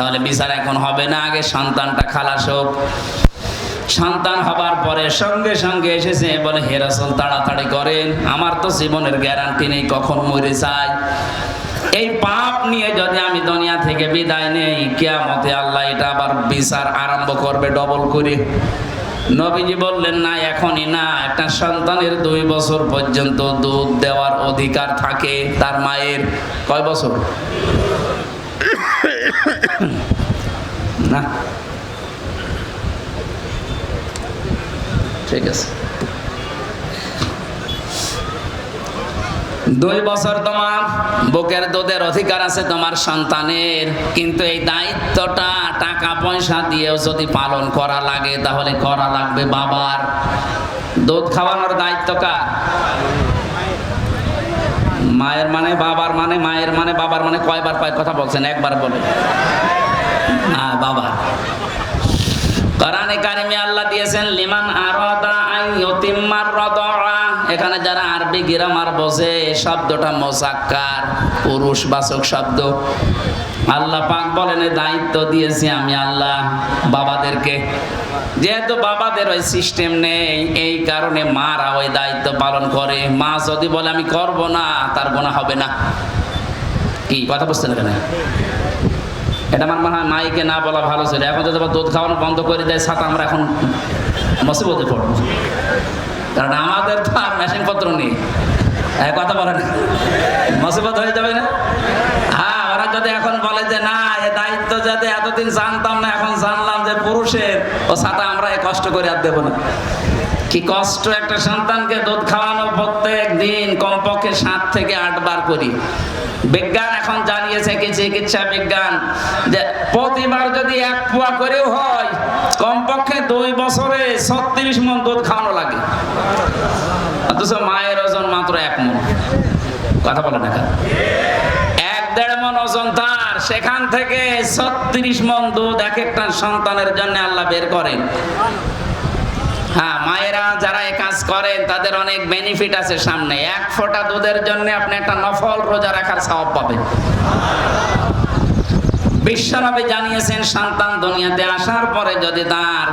তাহলে বিচার এখন হবে না, আগে সন্তানটা খালাস হোক। সন্তান হবার পরে সঙ্গে সঙ্গে এসেছে, বলে, হে রাসূল, তাড়াতাড়ি করেন। আমার তো জীবনের গ্যারান্টি নেই, কখন মরে যাই এই পাপ নিয়ে যদি আমি দুনিয়া থেকে বিদায় নেই, কিয়ামতে আল্লাহ এটা আবার বিচার আরম্ভ করবে ডবল করে। নবীজি বললেন, না, এখনই না। একটা সন্তানের দুই বছর পর্যন্ত দুধ দেওয়ার অধিকার থাকে তার মায়ের। কয় বছর? না। ঠিক আছে। দুই বছর তোমার বুকের দুধের অধিকার আছে তোমার সন্তানের, কিন্তু এই দায়িত্বটা টাকা পয়সা দিয়েও যদি পালন করা লাগে, তাহলে করা লাগবে বাবার। দুধ খাওয়ানোর দায়িত্ব কার? মায়ের মানে বাবার মানে মায়ের মানে বাবার মানে কয়বার কয় কথা বলছেন? একবার বলে বাবা কোরআনে কারিমে আল্লাহ দিয়েছেন, লিমান আরাদা এখানে যারা আরবি গ্রামার বোঝে শব্দটা মোসাক্কার পুরুষবাচক শব্দ। আল্লাহ পাক বলেন দায়িত্ব দিয়েছি আমি আল্লাহ বাবাদেরকে। যেহেতু বাবাদের ওই সিস্টেম নেই, এই কারণে মারা ওই দায়িত্ব পালন করে। মা যদি বলে, আমি করব না তার গোনা হবে না। কি, কথা বুঝছেন এখানে? এটা আমার মনে হয় মাইকে না বলা ভালো ছিল। এখন যদি দুধ খাওয়ানো বন্ধ করে দেয় সাথে আমরা এখন মুসিবতে পড়ব। কারণ আমাদের তো আর মেশিন পত্র নেই কথা বলেন। মুসিবত হয়ে যাবে না? হ্যাঁ ওরা যদি এখন বলে যে না, এ দায়িত্ব যাতে এতদিন জানতাম না, এখন জানলাম যে পুরুষের ও সাথে আমরা এ কষ্ট করে আর দেবো না। কি কষ্ট একটা সন্তানকে দুধ খাওয়ানো প্রত্যেক দিন? কমপক্ষে সাত থেকে আট বার করি। বিজ্ঞান এখন জানিয়েছে কি চিকিৎসা বিজ্ঞান? যে প্রতিবার যদি এক পোয়া করেও হয়, কমপক্ষে দুই বছরে ছত্রিশ মন দুধ খাওয়ানো লাগে। অথচ মায়ের ওজন মাত্র এক মন কথা বলে না এক দেড় মন ওজন তার। সেখান থেকে ছত্রিশ মন দুধ এক একটা সন্তানের জন্য আল্লাহ বের করেন। হ্যাঁ মায়েরা যারা এই কাজ করেন, তাদের অনেক বেনিফিট আছে সামনে। এক ফোঁটা দুধের জন্য আপনি একটা নফল রোজা রাখার স্বভাব পাবেন। বিশ্বনবী জানিয়েছেন, সন্তান দুনিয়াতে আসার পরে যদি তার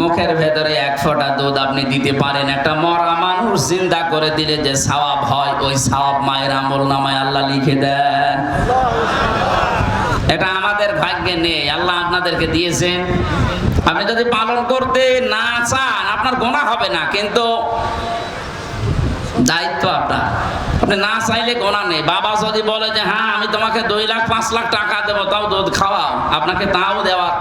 মুখের ভেতরে এক ফোঁটা দুধ আপনি দিতে পারেন, একটা মরা মানুষ জিন্দা করে দিলে যে সওয়াব হয়, ওই সওয়াব মায়ের আমল নামায় আল্লাহ লিখে দেন। এটা আমাদের ভাগ্যে নেই। আল্লাহ আপনাদেরকে দিয়েছেন। আপনি যদি পালন করতে না চান, আপনার গোনা হবে না, কিন্তু দায়িত্ব আপনার। আপনি না চাইলে গোনা নেই। বাবা যদি বলে যে হ্যাঁ আমি তোমাকে দুই লাখ, পাঁচ লাখ টাকা দেবো, তাও দুধ খাওয়াও। আপনাকে তাও দেওয়ার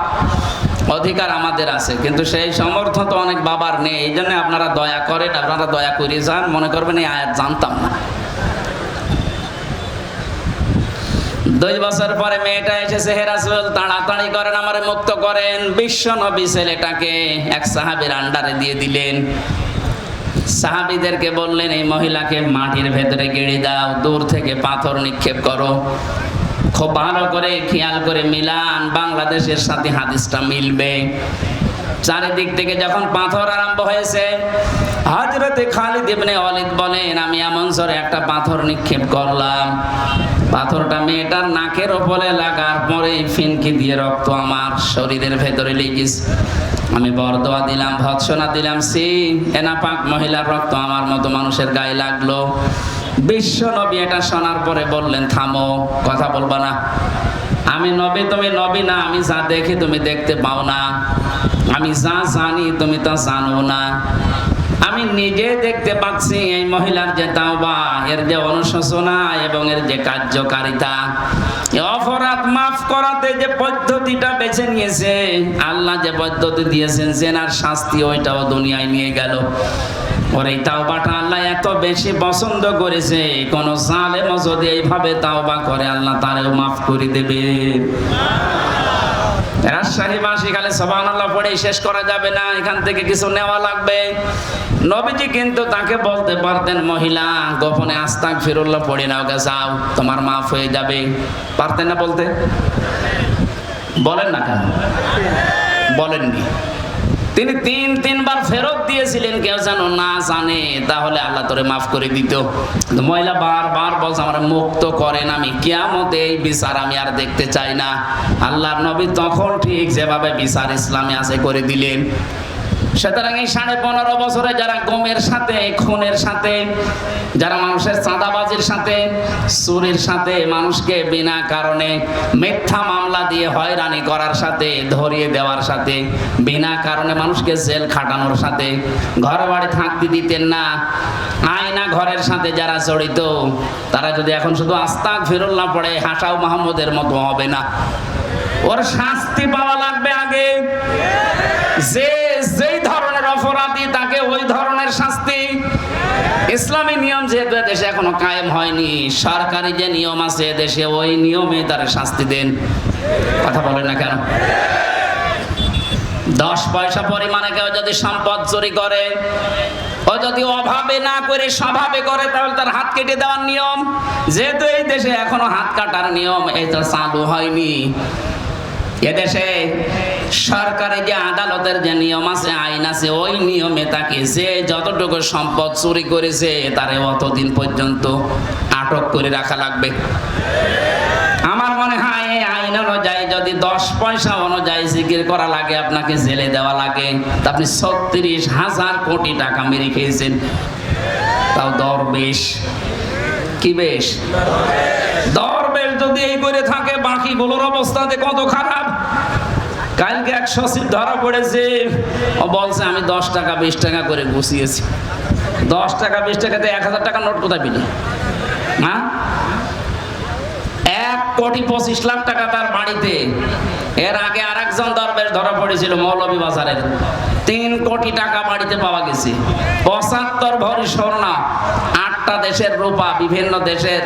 অধিকার আমাদের আছে। কিন্তু সেই সমর্থ তো অনেক বাবার নেই। এই জন্য আপনারা দয়া করেন, আপনারা দয়া করে যান। মনে করবেন এই আয়াত জানতাম না। দুই বছর পরে মেয়েটা এসেছে হেরাসুল তাড়াতাড়ি করেন, আমারে মুক্ত করেন। বিশ্ব নবী ছেলেটাকে এক সাহাবীর আন্ডারে দিয়ে দিলেন। সাহাবিদেরকে বললেন, এই মহিলাকে মাটির ভেতরে গেড়ে দাও, দূর থেকে পাথর নিক্ষেপ করো। খুব ভালো করে খেয়াল করে মিলান, বাংলাদেশের সাথে হাদিসটা মিলবে। চারিদিক থেকে যখন পাথর আরম্ভ হয়েছে হজরতে খালিদ ইবনে ওয়ালিদ বলেন, আমি এমন সরে একটা পাথর নিক্ষেপ করলাম। পাথরটা মেয়েটার নাকের ওপরে লাগার পরে ফিনকি দিয়ে রক্ত আমার শরীরের ভেতরে লেগেছে আমি বরদোয়া দিলাম, ভৎসনা দিলাম, সি এনা পাক মহিলার রক্ত আমার মতো মানুষের গায়ে লাগল। বিশ্ব নবী এটা শোনার পরে বললেন, থামো, কথা বলবা না। আমি নবী, তুমি নবী না, আমি যা দেখি তুমি দেখতে পাও না। আমি যা জানি তুমি তা জানো না। আমি নিজে দেখতে পাচ্ছি এই মহিলার যে তাওবা, এর যে অনুশোচনা এবং এর যে কার্যকারিতা। অপরাধ মাফ করাতে যে পদ্ধতিটা বেছে নিয়েছে, আল্লাহ যে পদ্ধতি দিয়েছেন, জেনার শাস্তি ওইটাও দুনিয়ায় নিয়ে গেল। ওর এই তাওবাটা আল্লাহ এত বেশি পছন্দ করেছে, কোন জালেমও যদি এইভাবে তাওবা করে, আল্লাহ তারেও মাফ করে দেবে। রাজশাহীবাসী খালি সবান আল্লাহ পড়ে, শেষ করা যাবে না, এখান থেকে কিছু নেওয়া লাগবে। নবীজি কিন্তু তাকে বলতে পারতেন, মহিলা, গোপনে আস্তাক ফিরুল্লাহ পড়ে নাও গে, যাও, তোমার মাফ হয়ে যাবে। পারতেন না বলতে? বলেন না কেন? বলেননি। তিনি তিন, তিনবার ফেরত দিয়েছিলেন, কেউ জানো না জানে, তাহলে আল্লাহ তোরে মাফ করে দিত। মহিলা বারবার বলছে, আমার মুক্ত করেন আমি। কিয়ামতে এই বিচার আমি আর দেখতে চাই না। আল্লাহর নবী তখন ঠিক যেভাবে বিচার ইসলামে আছে করে দিলেন। সুতরাং এই সাড়ে পনেরো বছরে যারা গমের সাথে, খুনের সাথে, যারা মানুষের চাঁদাবাজির সাথে, চুরির সাথে মানুষকে বিনা কারণে মিথ্যা মামলা দিয়ে হয়রানি করার সাথে, ধরিয়ে দেওয়ার সাথে, বিনা কারণে মানুষকে জেল খাটানোর সাথে ঘর বাড়ি থাকতে দিতেন না, আয়না ঘরের সাথে যারা জড়িত, তারা যদি এখন শুধু আস্তাক ফিরুল্লাহ পড়ে, হাসাও মাহমুদের মতো হবে না। ওর শাস্তি পাওয়া লাগবে আগে। যে অপরাধী, তাকে ওই ধরনের শাস্তি। ইসলামী নিয়ম যেহেতু দেশে এখনও কায়েম হয়নি, সরকারি যে নিয়ম আছে দেশে ওই নিয়মে তারা শাস্তি দেন। কথা বলেন না কেন? দশ পয়সা পরিমাণে কেউ যদি সম্পদ চুরি করে, ও যদি অভাবে না করে স্বভাবে করে, তাহলে তার হাত কেটে দেওয়ার নিয়ম। যেহেতু এই দেশে এখনও হাত কাটার নিয়ম এটা চালু হয়নি। এদেশে সরকারি যে আদালতের যে নিয়ম আছে, আইন আছে, ওই নিয়মে তাকে যে যতটুকু সম্পদ চুরি করেছে, তারে অতদিন পর্যন্ত আটক করে রাখা লাগবে। আমার মনে হয় এই আইন অনুযায়ী যদি দশ পয়সা অনুযায়ী জিকির করা লাগে, আপনাকে জেলে দেওয়া লাগে, তা আপনি ছত্রিশ হাজার কোটি টাকা মেরে খেয়েছেন। তাও দর বেশ। কি বেশ? দরবেশ যদি এই করে থাকে, বাকিগুলোর অবস্থাতে কত খারাপ। কালকে এক সচিব ধরা পড়েছে। ও বলছে, আমি দশ টাকা, বিশ টাকা করে গুছিয়েছি। দশ টাকা, বিশ টাকাতে এক হাজার টাকা নোট কোথায় পেলি? হ্যাঁ এক কোটি পঁচিশ লাখ টাকা তার বাড়িতে। এর আগে আর একজন দরবেশ ধরা পড়েছিল মৌলভী বাজারের। তিন কোটি টাকা বাড়িতে পাওয়া গেছে। পঁচাত্তর ভরি স্বর্ণ, আটটা দেশের রূপা, বিভিন্ন দেশের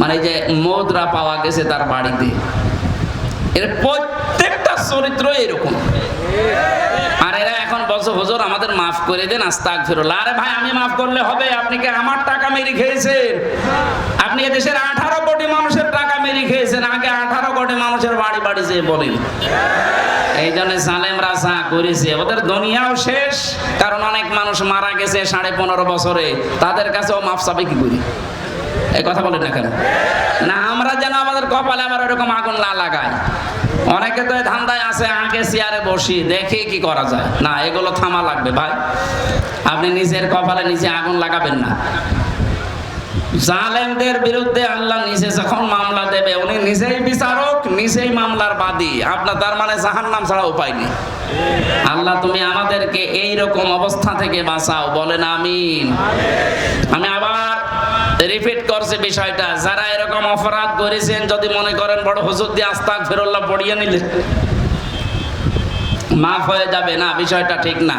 মানে যে মুদ্রা পাওয়া গেছে তার বাড়িতে। এর চরিত্র এরকম। আর এরা এখন আমাদের মাফ করে দেন আস্তাক ফিরুল্লাহ আরে ভাই, আমি মাফ করলে হবে, আপনি কি আমার টাকা খেয়েছেন? আপনি এদেশের আঠারো কোটি মানুষের টাকা খেয়েছেন, আগে আঠারো কোটি মানুষের বাড়ি বাড়ি যেয়ে বলেন। এই জন্য করেছে, ওদের দুনিয়াও শেষ, কারণ অনেক মানুষ মারা গেছে সাড়ে পনেরো বছরে। তাদের কাছেও মাফ চাবে কি করি? এই কথা বলেন না কেন? না, আমরা যেন আমাদের কপালে আবার এরকম আগুন না লাগাই অনেকে তো ধান্দায় আছে, আগে চেয়ারে বসি, দেখে কি করা যায়। না, এগুলো থামা লাগবে ভাই। আপনি নিজের কপালে নিজে আগুন লাগাবেন না। জালেমদের বিরুদ্ধে আল্লাহ নিজে যখন মামলা দেবে, উনি নিজেই বিচারক, নিজেই মামলার বাদী। আপনার তার মানে জাহান্নাম ছাড়া উপায় নেই। আল্লাহ, তুমি আমাদেরকে এই রকম অবস্থা থেকে বাঁচাও, বলেন আমিন। আমি আবার রিপিট করছে বিষয়টা। যারা এরকম অপরাধ করেছেন, যদি মনে করেন বড় হুজুর দিয়ে আস্তাক ফেরল্লাহ পড়িয়ে নিলে মাফ হয়ে যাবে না, বিষয়টা ঠিক না।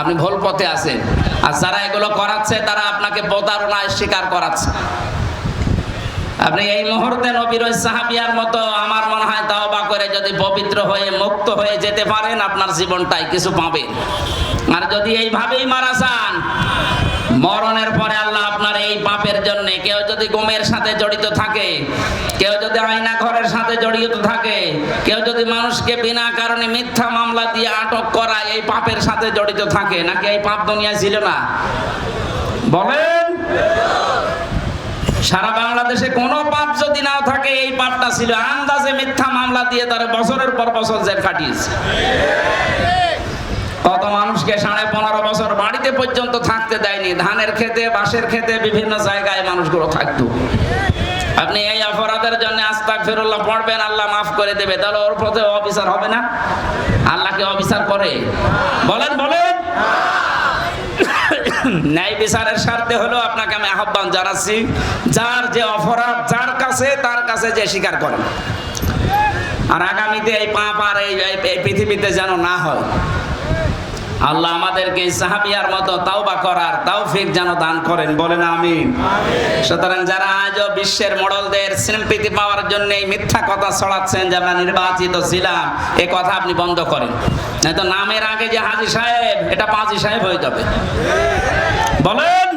আপনি ভুল পথে আছেন। আর যারা এগুলো করাচ্ছে, তারা আপনাকে প্রতারণায় স্বীকার করাচ্ছে। আপনি এই মুহূর্তে নবীর সাহাবিয়ার মতো, আমার মনে হয় তাওবা করে যদি পবিত্র হয়ে, মুক্ত হয়ে যেতে পারেন, আপনার জীবনটাই কিছু পাবেন। আর যদি এইভাবেই মারা যান মরণের পরে আল্লাহ আপনার এই পাপের জন্য কেউ যদি গুমের সাথে জড়িত থাকে, কেউ যদি আয়না ঘরের সাথে জড়িত থাকে, কেউ যদি মানুষকে বিনা কারণে মিথ্যা মামলা দিয়ে আটক করা এই পাপের সাথে জড়িত থাকে, নাকি এই পাপ দুনিয়া ছিল না? বলেন। সারা বাংলাদেশে কোনো পাপ যদি না থাকে, এই পাপটা ছিল আন্দাজে মিথ্যা মামলা দিয়ে তারা বছরের পর বছর জেল কাটিয়েছে। কত মানুষকে সাড়ে পনেরো বছর বাড়িতে পর্যন্ত থাকতে দেয়নি। ধানের খেতে, বাঁশের খেতে বিভিন্ন জায়গায় মানুষগুলো থাকতো। আপনি এই অপরাধের জন্য আস্তাক ফিরুল্লাহ পড়বেন, আল্লাহ মাফ করে দেবে। তাহলে ওর প্রতি অফিসার হবে না? আল্লাহকে অফিসার করে? বলেন বলেন। ন্যায় বিচারের স্বার্থে হলো আপনাকে আমি আহ্বান জানাচ্ছি, যার যে অপরাধ, যার কাছে, তার কাছে যে স্বীকার করেন। আর আগামীতে এই পাপ আর এই পৃথিবীতে যেন না হয়। আল্লাহ আমাদেরকে সাহাবিয়ার মতো তাওবা করার ফিক যেন দান করেন, বলেন আমি সুতরাং যারা আজও বিশ্বের মডলদের স্বীকৃতি পাওয়ার জন্য মিথ্যা কথা ছড়াচ্ছেন যে আমরা নির্বাচিত ছিলাম, এ কথা আপনি বন্ধ করেন। তো নামের আগে যে হাজি সাহেব, এটা পাঁচি সাহেব হয়ে যাবে। বলেন?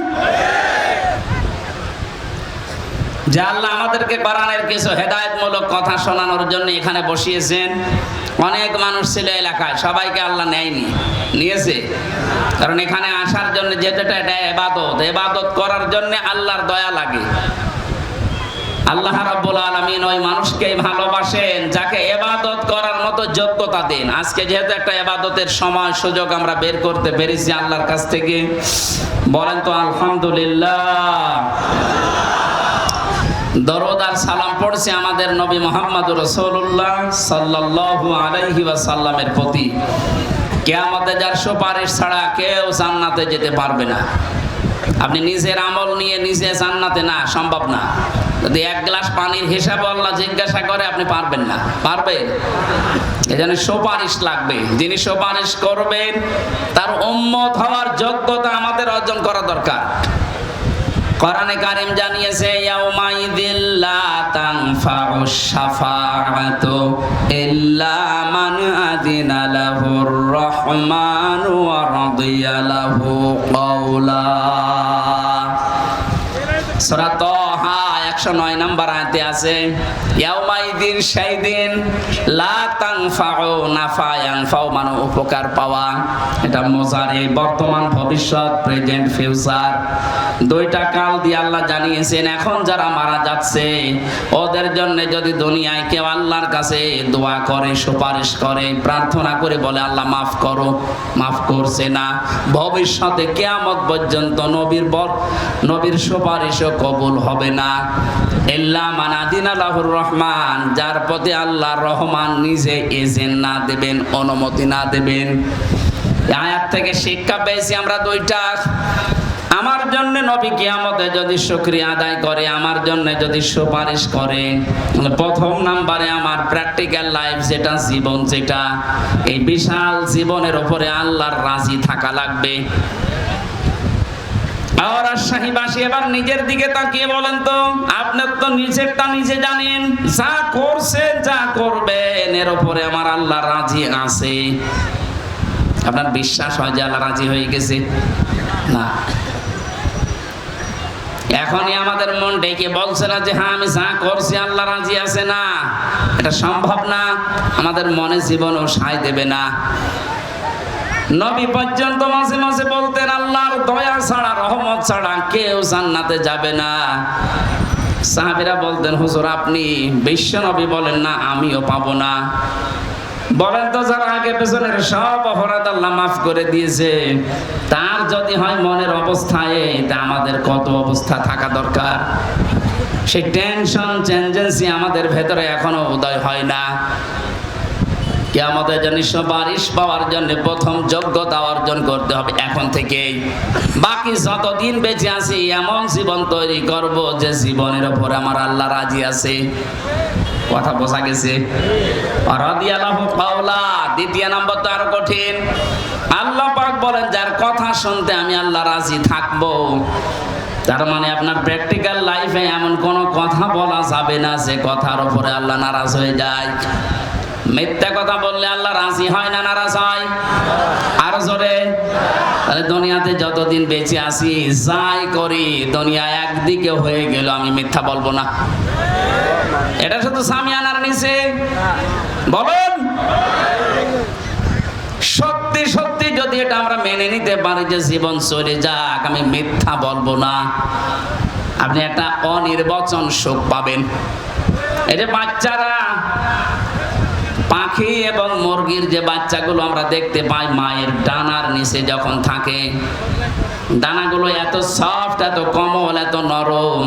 যে আল্লাহ আমাদেরকে কোরআনের কিছু হেদায়েতমূলক কথা শোনানোর জন্য এখানে বসিয়েছেন। অনেক মানুষ ছিল এলাকায়, সবাইকে আল্লাহ নেয়নি, নিয়েছে। কারণ এখানে আসার জন্য যেটা এটা এবাদত এবাদত করার জন্য আল্লাহর দয়া লাগে। আল্লাহ রাব্বুল আলামিন ওই মানুষকে ভালোবাসেন, যাকে এবাদত করার মতো যোগ্যতা দেন। আজকে যেহেতু একটা এবাদতের সময়, সুযোগ আমরা বের করতে পেরেছি আল্লাহর কাছ থেকে। বলেন তো, আলহামদুলিল্লাহ। দরদ আর সালাম পড়ছে আমাদের নবী মোহাম্মদ রসুল্লাহ সাল্লাল্লাহু আলাইহি সাল্লামের প্রতি। কেয়ামতে যার সুপারিশ ছাড়া কেউ জান্নাতে যেতে পারবে না। আপনি নিজের আমল নিয়ে নিজে জান্নাতে না, সম্ভব না। যদি এক গ্লাস পানির হিসাব আল্লাহ জিজ্ঞাসা করে, আপনি পারবেন না। পারবেন? এজন্য সুপারিশ লাগবে। যিনি সুপারিশ করবেন, তার উম্মত হওয়ার যোগ্যতা আমাদের অর্জন করা দরকার। কোরআনে কারিম জানিয়েছে ইয়াউমাইদিল লা তানফাউ শাফাআতু ইল্লা মান আযিনা লাহুর রহমান ওয়া রাদিয়া লাহু কওলা সূরা তাহা 109 নম্বর আয়াতে আছে দিন মানে উপকার পাওয়া। এটা বর্তমান ভবিষ্যৎ, প্রেজেন্ট, ফিউচার। দুইটা কাল আল্লাহ জানিয়েছেন, এখন যারা মারা যাচ্ছে, ওদের জন্য যদি দুনিয়ায় কেউ আল্লাহর কাছে দোয়া করে, সুপারিশ করে, প্রার্থনা করে বলে, আল্লাহ মাফ করো, মাফ করছে না। ভবিষ্যতে কেয়ামত পর্যন্ত নবীর বর, নবীর সুপারিশও কবুল হবে না। ইল্লা মানাদিন আল্লাহুর রহমান, যার প্রতি আল্লাহ রহমান নিজে এজেন্ট না দেবেন, অনুমতি না দেবেন। আয়াত থেকে শিক্ষা পেয়েছি আমরা দুইটা। আমার জন্য নবী কিয়ামতে যদি শুকরিয়া আদায় করে, আমার জন্য যদি সুপারিশ করে, প্রথম নাম্বারে আমার প্র্যাকটিক্যাল লাইফ যেটা, জীবন যেটা, এই বিশাল জীবনের উপরে আল্লাহর রাজি থাকা লাগবে। আপনার বিশ্বাস হয় যে আল্লাহ রাজি হয়ে গেছে? না। এখনই আমাদের মন ডেকে বলছে না যে হ্যাঁ আমি যা করছি, আল্লাহ রাজি আছে না। এটা সম্ভব না। আমাদের মনে জীবনও সায় দেবে না। নবী পর্যন্ত মাঝে মাঝে বলতেন, আল্লাহর দয়া ছাড়া, রহমত ছাড়া কেউ জান্নাতে যাবে না। সাহাবিরা বলতেন, হুজুর, আপনি বিশ্ব নবী বলেন না, আমিও পাবো না। বলেন তো, যারা আগে পেছনের সব অপরাধ আল্লাহ মাফ করে দিয়েছে, তার যদি হয় মনের অবস্থায়, তা আমাদের কত অবস্থা থাকা দরকার? সেই টেনশন, চেঞ্জেন্সি আমাদের ভেতরে এখনও উদয় হয় না। আমাদের জন্য সুপারিশ পাওয়ার জন্য প্রথম যোগ্যতা অর্জন করতে হবে এখন থেকেই। বাকি যতদিন বেঁচে আছি, এমন জীবন তৈরি করব যে জীবনের ওপর আমার আল্লাহ রাজি আছে। কথা বোঝা গেছে? দ্বিতীয় নাম্বার তো আরও কঠিন। আল্লাহ পাক বলেন, যার কথা শুনতে আমি আল্লাহ রাজি থাকব। তার মানে আপনার প্র্যাকটিক্যাল লাইফে এমন কোনো কথা বলা যাবে না যে কথার উপরে আল্লাহ নারাজ হয়ে যায়। মিথ্যা কথা বললে আল্লাহ রাজি হয় না, নারাজ হয়? আর জোরে? তাহলে দুনিয়াতে যতদিন বেঁচে আছি, যাই করি, দুনিয়া একদিকে হয়ে গেল, আমি মিথ্যা বলব না। এটা শুধু সামিয়ানার নিচে। বলুন। সত্যি সত্যি যদি এটা আমরা মেনে নিতে পারি যে জীবন চলে যাক, আমি মিথ্যা বলব না। আপনি একটা অনির্বচন সুখ পাবেন। এই যে বাচ্চারা পাখি এবং মুরগির যে বাচ্চাগুলো আমরা দেখতে পাই মায়ের ডানার নিচে যখন থাকে দানাগুলো এত সফট এত কোমল, এত নরম।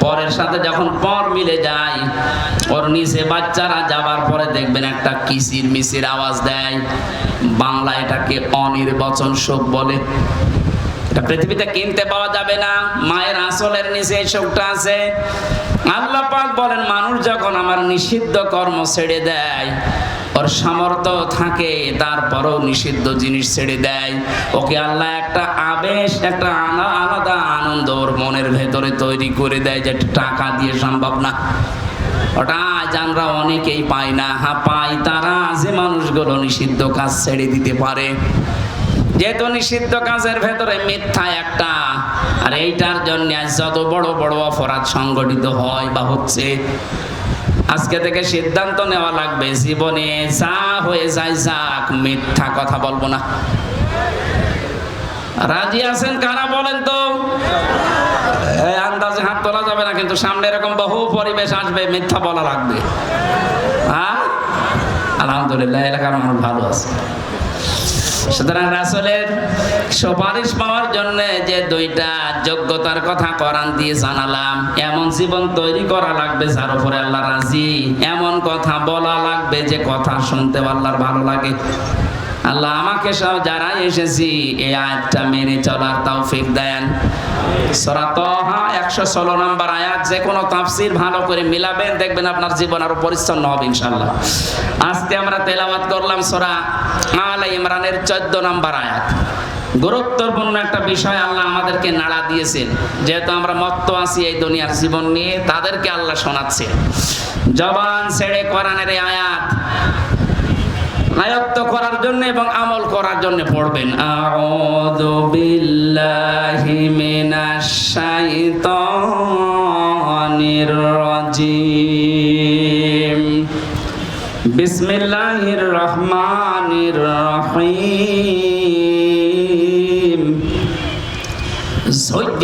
পরের সাথে যখন পর মিলে যায়, ওর নিচে বাচ্চারা যাবার পরে দেখবেন একটা কিসির মিসির আওয়াজ দেয়। বাংলা এটাকে অনির্বচন শোক বলে। এটা পৃথিবীতে কিনতে পাওয়া যাবে না। মায়ের আসলের নিচে এই শোকটা আছে। আল্লাহ পাক বলেন, মানুষ যখন আমার নিষিদ্ধ কর্ম ছেড়ে দেয়, ওর সামর্থ্য থাকে, তারপরও নিষিদ্ধ জিনিস ছেড়ে দেয়। ওকে আল্লাহ একটা আবেশ, একটা আলা- আলাদা আনন্দ ওর মনের ভেতরে তৈরি করে দেয় যেটা টাকা দিয়ে সম্ভব না। ওটা আজ অনেকেই পাই না হ্যাঁ পাই তারা যে মানুষগুলো নিষিদ্ধ কাজ ছেড়ে দিতে পারে। যেহেতু নিষিদ্ধ কাজের ভেতরে মিথ্যা একটা আর এইটার জন্য আজ যত বড় বড় অপরাধ সংগঠিত হয় বা হচ্ছে, আজকে থেকে সিদ্ধান্ত নেওয়া লাগবে, জীবনে যা হয়ে যায় যাক, মিথ্যা কথা বলব না। রাজি আছেন কারা বলেন তো? আন্দাজে হাত তোলা যাবে না, কিন্তু সামনে এরকম বহু পরিবেশ আসবে, মিথ্যা বলা লাগবে। হ্যাঁ? আলহামদুলিল্লাহ, এলাকার মানুষ ভালো আছে। সুতরাং রাসুলের সুপারিশ পাওয়ার জন্য যে দুইটা যোগ্যতার কথা কোরআন দিয়ে জানালাম, এমন জীবন তৈরি করা লাগবে যার উপরে আল্লাহ রাজি। এমন কথা বলা লাগবে যে কথা শুনতে আল্লাহর ভালো লাগে। আল্লাহ আমাকে সব যারা এসেছি, এই আয়াতটা মেনে চলার তৌফিক দেন। সূরা তাহা 116 নম্বর আয়াত যে কোনো তাফসীর ভালো করে মিলাবেন, দেখবেন আপনার জীবন করলাম সূরা ইমরানের 14 নম্বর আয়াত। গুরুত্বপূর্ণ একটা বিষয় আল্লাহ আমাদেরকে নাড়া দিয়েছেন। যেহেতু আমরা মত্ত আছি এই দুনিয়ার জীবন নিয়ে, তাদেরকে আল্লাহ শোনাচ্ছেন। জবান ছেড়ে কোরআনের এই আয়াত আয়ত্ত করার জন্য এবং আমল করার জন্য পড়বেন আউযু বিল্লাহি মিনাশ শাইতানির রাজিম বিসমিল্লাহির রহমানির রহিম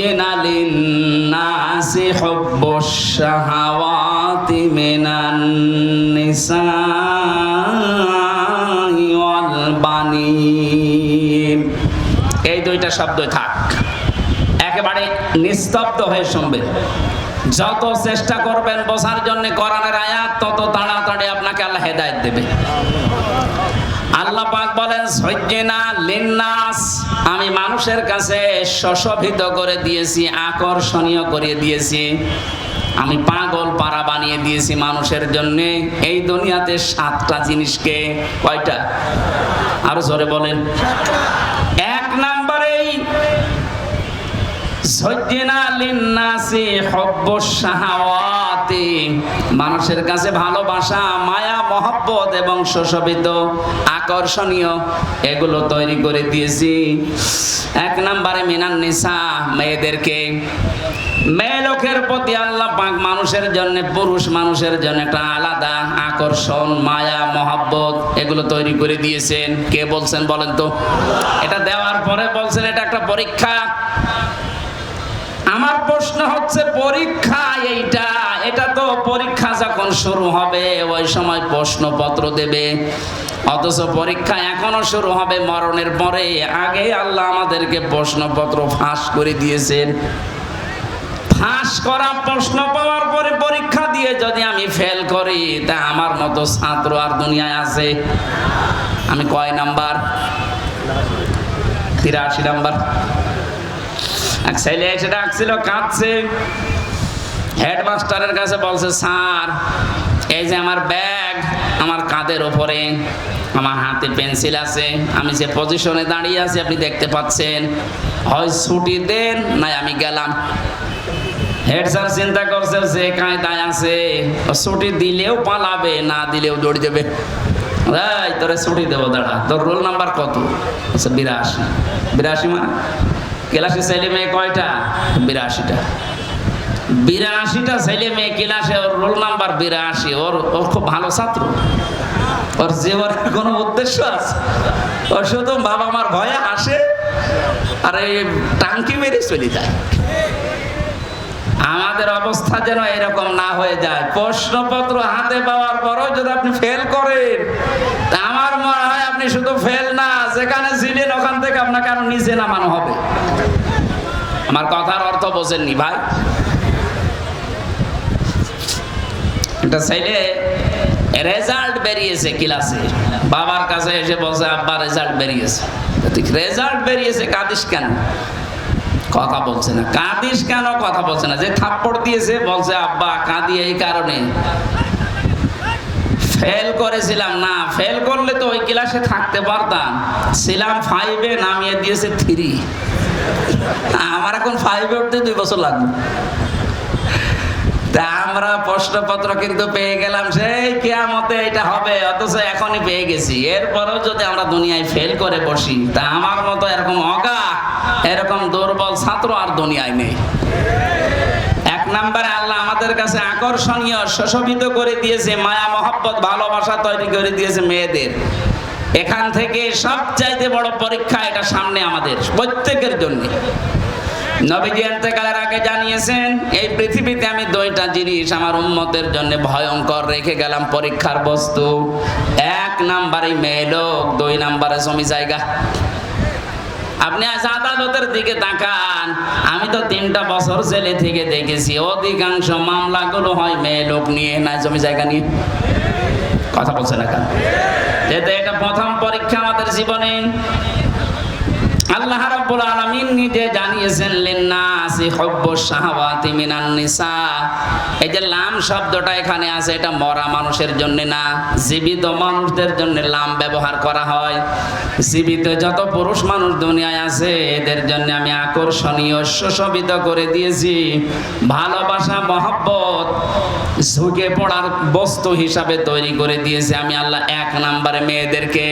زين للناس حب الشهوات من النساء শব্দ থাক। একেবারে নিস্তব্ধ হয়ে শুনবেন যত চেষ্টা করবেন বসার জন্য কোরআনের আয়াত, তত তাড়াতাড়ি আপনাকে আল্লাহ হেদায়েত দেবে। আল্লাহ পাক বলেন, সজ্জিনা লিন্নাস, আমি মানুষের কাছে শোষিত করে দিয়েছি, আকর্ষণীয় করে দিয়েছি। আমি পাগল পাড়া বানিয়ে দিয়েছি মানুষের জন্য। এই দুনিয়াতে সাতটা জিনিসকে কয়টা? আরও জোরে বলেন এক নম্বরেই মানুষের কাছে ভালোবাসা, মায়া, মহব্বত এবং সুশোভিত, আকর্ষণীয়, এগুলো তৈরি করে দিয়েছি। এক নম্বরে মিনান নিসা, মেয়েদেরকে। মেয়ে লোকের প্রতি আল্লাহ পাক মানুষের জন্য, পুরুষ মানুষের জন্য একটা আলাদা আকর্ষণ, মায়া, মহাব্বত, এগুলো তৈরি করে দিয়েছেন। কে বলছেন বলেন তো? এটা দেওয়ার পরে বলছেন, এটা একটা পরীক্ষা। আমার প্রশ্ন হচ্ছে, পরীক্ষা এইটা, এটা তো পরীক্ষা যখন শুরু হবে, ওই সময় প্রশ্নপত্র দেবে। অথচ পরীক্ষা এখনও শুরু হবে মরণের পরে। আগে আল্লাহ আমাদেরকে প্রশ্নপত্র ফাঁস করে দিয়েছেন। ফাঁস করা প্রশ্ন পাওয়ার পরে পরীক্ষা দিয়ে যদি আমি ফেল করি, তা আমার মতো ছাত্র আর দুনিয়ায় আছে। আমি কয় নাম্বার? তিরাশি নাম্বার। এক ছেলে এসে ডাকছিল, কাঁদছে। হেডমাস্টারের কাছে বলছে, স্যার, এই যে আমার ব্যাগ, আমার কাঁধের ওপরে, আমার হাতে পেন্সিল আছে, আমি যে পজিশনে দাঁড়িয়ে আছি, আপনি দেখতে পাচ্ছেন। হয় ছুটি দেন, নাই আমি গেলাম। হেড স্যার চিন্তা করছে, যে কায়দায় আছে ছুটি দিলেও পালাবে, না দিলেও দৌড়ে দেবে এই, তোরে ছুটি দেবো, দাঁড়া, তোর রোল নাম্বার কত? আচ্ছা বিরাশি। বিরাশি মানে? ক্লাসে ছেলে মেয়ে কয়টা? বিরাশিটা। বিরাশিটা ছেলে মেয়ে ক্লাসে ওর রোল নাম্বার বিরাশি। ওর ওর খুব ভালো ছাত্র। ওর জীবনের কোনো উদ্দেশ্য আছে? ওর শুধু বাবা মার ভয়ে আসে আর এই টাঙ্কি মেরে চলে যায়। আমাদের অবস্থা যেন এরকম না হয়ে যায়। প্রশ্নপত্র হাতে পাওয়ার পরও যদি আপনি ফেল করেন আমার মনে হয় আপনি শুধু ফেল না যেখানে ছিলেন ওখান থেকে আপনাকে আরও নিচে নামানো হবে। আমার কথার অর্থ বোঝেননি ভাই। ছেলে রেজাল্ট বেরিয়েছে ক্লাসে বাবার কাছে এসে বলছে, আব্বা রেজাল্ট বেরিয়েছে। রেজাল্ট বেরিয়েছে কেন? কথা বলছে না। কাঁদিস কেন? কথা বলছে না। যে থাপ্পড় দিয়েছে, বলছে, আব্বা, কাঁদি এই কারণে। ফেল করেছিলাম। না, ফেল করলে তো ওই ক্লাসে থাকতে পারতাম। ছিলাম ফাইভে নামিয়ে দিয়েছে থ্রি আমার এখন ফাইভে উঠতে দুই বছর লাগবে। তা আমরা প্রশ্নপত্র কিন্তু পেয়ে গেলাম, সেই কেয়ামতে এটা হবে, অথচ এখনই পেয়ে গেছি। এরপরেও যদি আমরা দুনিয়ায় ফেল করে বসি, তা আমার মতো এরকম অগা এরকম দুর্বল ছাত্র আর দুনিয়ায় নেই। এক নম্বরে আমাদের কাছে আকর্ষণীয়, সুশোভিত করে দিয়েছে, মায়া, মহব্বত, ভালোবাসা তৈরি করে দিয়েছে মেয়েদের। এখান থেকে সবচাইতে বড় পরীক্ষা এটা সামনে আমাদের, প্রত্যেকের জন্য। নবীজি এতেকালের আগে জানিয়েছেন, এই পৃথিবীতে আমি দুইটা জিনিস আমার উম্মতের জন্য ভয়ঙ্কর রেখে গেলাম, পরীক্ষার বস্তু। এক নাম্বারে মেয়ে লোক, দুই নাম্বারে জমি জায়গা। আপনি আজ আদালতের দিকে তাকান। আমি তো তিনটা বছর জেলে থেকে দেখেছি। অধিকাংশ মামলাগুলো হয় মেয়ে লোক নিয়ে না জমি জায়গা নিয়ে। কথা বলছে না কেন? যেহেতু এটা প্রথম পরীক্ষা আমাদের জীবনে। আল্লাহ রাব্বুল আলামিন নিজে জানিয়েছেন, লিন্নাসি হুব্বুস শাহাওয়াতি মিনান নিসা। এই যে লাম শব্দটা এখানে আছে, এটা মরা মানুষের জন্য না, জীবিত মানুষদের জন্য লাম ব্যবহার করা হয়। জীবিত যত পুরুষ মানুষ দুনিয়ায় আছে, এদের জন্য আমি আকর্ষণীয়, সুশোভিত করে দিয়েছি। ভালোবাসা, মহব্বত, ঝুঁকে পড়ার বস্তু হিসাবে তৈরি করে দিয়েছি আমি আল্লাহ এক নম্বরে মেয়েদেরকে।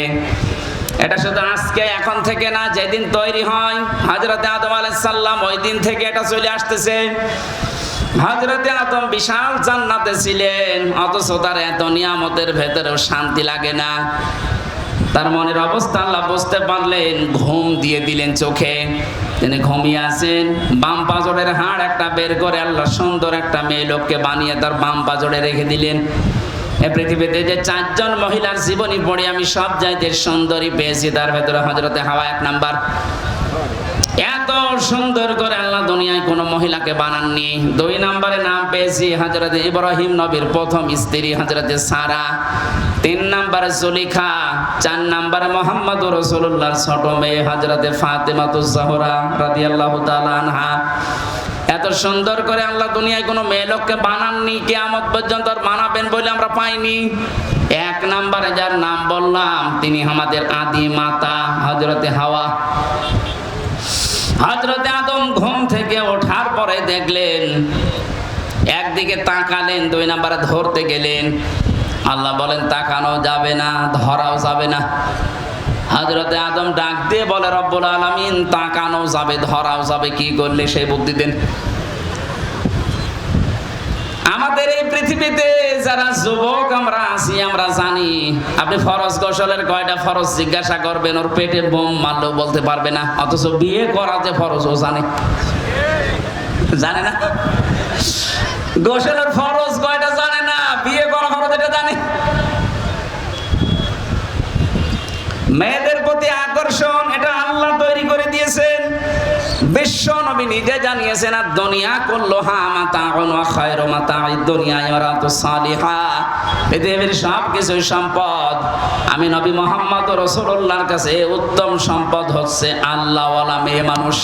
এটা শুধু আজকে, এখন থেকে না, যেদিন তৈরি হয় হজরতে আদম আলাইসাল্লাম ওই দিন থেকে এটা চলে আসতেছে। হজরতে আদম বিশাল জান্নাতে ছিলেন, অথচ তার এত নিয়ামতের ভেতরেও শান্তি লাগে না। তার মনের অবস্থা আল্লাহ বুঝতে পারলেন, ঘুম দিয়ে দিলেন চোখে। তিনি ঘুমিয়ে আছেন, বাম পাজরের হাড় একটা বের করে আল্লাহ সুন্দর একটা মেয়ে লোককে বানিয়ে তার বাম পাজরে রেখে দিলেন। পৃথিবীতে যে চারজন মহিলার জীবনী পড়ে আমি সব চাইতে সুন্দরী পেয়েছি, তার ভেতরে হজরতে হাওয়া এক নাম্বার। এত সুন্দর করে আল্লাহ দুনিয়ায় কোনো মহিলাকে বানাননি। দুই নম্বরে নাম পেয়েছি হজরত ইব্রাহিম নবীর প্রথম স্ত্রী হজরতে সারা। তিন নম্বরে জুলিখা, চার নম্বরে মোহাম্মদ রসুল্লাহর ছোট মেয়ে হজরতে ফাতেমাতুজ জাহরা রাদিয়াল্লাহু তাআলা আনহা। এত সুন্দর করে আল্লাহ দুনিয়ায় কোনো মেয়ে লোককে বানাননি, কেয়ামত পর্যন্ত বানাবেন বলে আমরা পাইনি। এক নাম্বারে যার নাম বললাম, তিনি আমাদের আদি মাতা হজরতে হাওয়া। হজরতে আদম ঘুম থেকে ওঠার পরে দেখলেন, একদিকে তাকালেন, দুই নাম্বারে ধরতে গেলেন। আল্লাহ বলেন, তাকানো যাবে না, ধরাও যাবে না। হজরতে আদম ডাক দিয়ে বলে, রব্বুল আলমিন, তাকানো যাবে, ধরাও যাবে, কি করলে সেই বুদ্ধি দেন? আমাদের এই পৃথিবীতে যারা যুবক, আমরা আছি, আমরা জানি, আপনি ফরজ গোসলের কয়টা ফরজ জিজ্ঞাসা করবেন, ওর পেটে বোম মারলেও বলতে পারবে না, অথচ বিয়ে করা যে ফরজ, ও জানে। জানে না? গোসলের ফরজ কয়টা জানে না, বিয়ে করা ফরজ এটা জানে। মেয়েদের প্রতি আকর্ষণ, এটা আল্লাহ তৈরি করে দিয়েছেন। বিশ্ব নবী নিজে জানিয়েছেন, আর দুনিয়া করল হা মাতা খায়র মাতা দুনিয়া ওরা তো সালিহা। পৃথিবীর সব কিছুই সম্পদ। আমি নবী মোহাম্মদ রসুল্লাহর কাছে উত্তম সম্পদ হচ্ছে আল্লাহওয়ালা মেয়ে মানুষ।